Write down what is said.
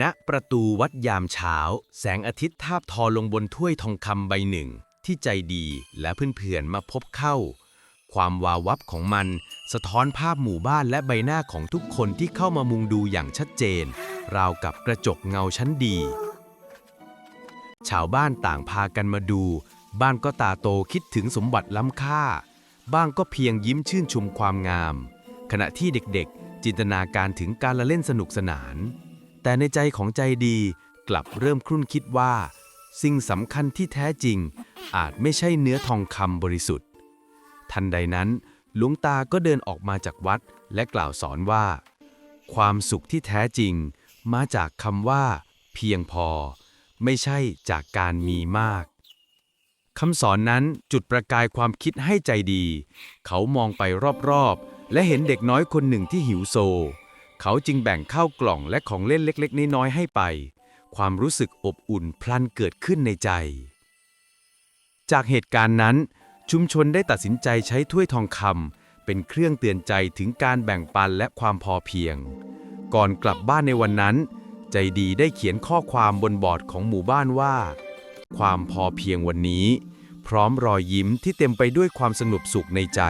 ณประตูวัดยามเช้า แสงอาทิตย์ทาบทอลงบนถ้วยทองคำใบหนึ่ง ที่ใจดีและเพื่อนๆมาพบเข้า ความวาววับของมัน สะท้อนภาพหมู่บ้านและใบหน้าของทุกคนที่เข้ามามุงดูอย่างชัดเจน ราวกับกระจกเงาชั้นดี ชาวบ้านต่างพากันมาดู บ้านก็ตาโตคิดถึงสมบัติล้ำค่า บ้างก็เพียงยิ้มชื่นชมความงาม ขณะที่เด็กๆ จินตนาการถึงการละเล่นสนุกสนาน แต่ในใจของใจดีกลับเริ่มครุ่นคิดว่า สิ่งสำคัญที่แท้จริง อาจไม่ใช่เนื้อทองคำบริสุทธิ์ ทันใดนั้นหลวงตาก็เดินออกมาจากวัดและกล่าวสอนว่า ความสุขที่แท้จริง มาจากคำว่า เพียงพอ ไม่ใช่จากการมีมากคำสอนนั้นจุดประกายความคิดให้ใจดี เขามองไปรอบๆ และเห็นเด็กน้อยคนหนึ่งที่หิวโซ เขาจึงแบ่งข้าวกล่องและของเล่นเล็กๆ น้อยๆให้ไป ความรู้สึกอบอุ่นพลันเกิดขึ้นในใจ จากเหตุการณ์นั้น ชุมชนได้ตัดสินใจใช้ถ้วยทองคำเป็นเครื่องเตือนใจถึงการแบ่งปันและความพอเพียง ก่อนกลับบ้านในวันนั้น ใจดีได้เขียนข้อความบนบอร์ดของหมู่บ้านว่า ความพอเพียงวันนี้ พร้อมรอยยิ้มที่เต็มไปด้วยความสงบสุขในใจ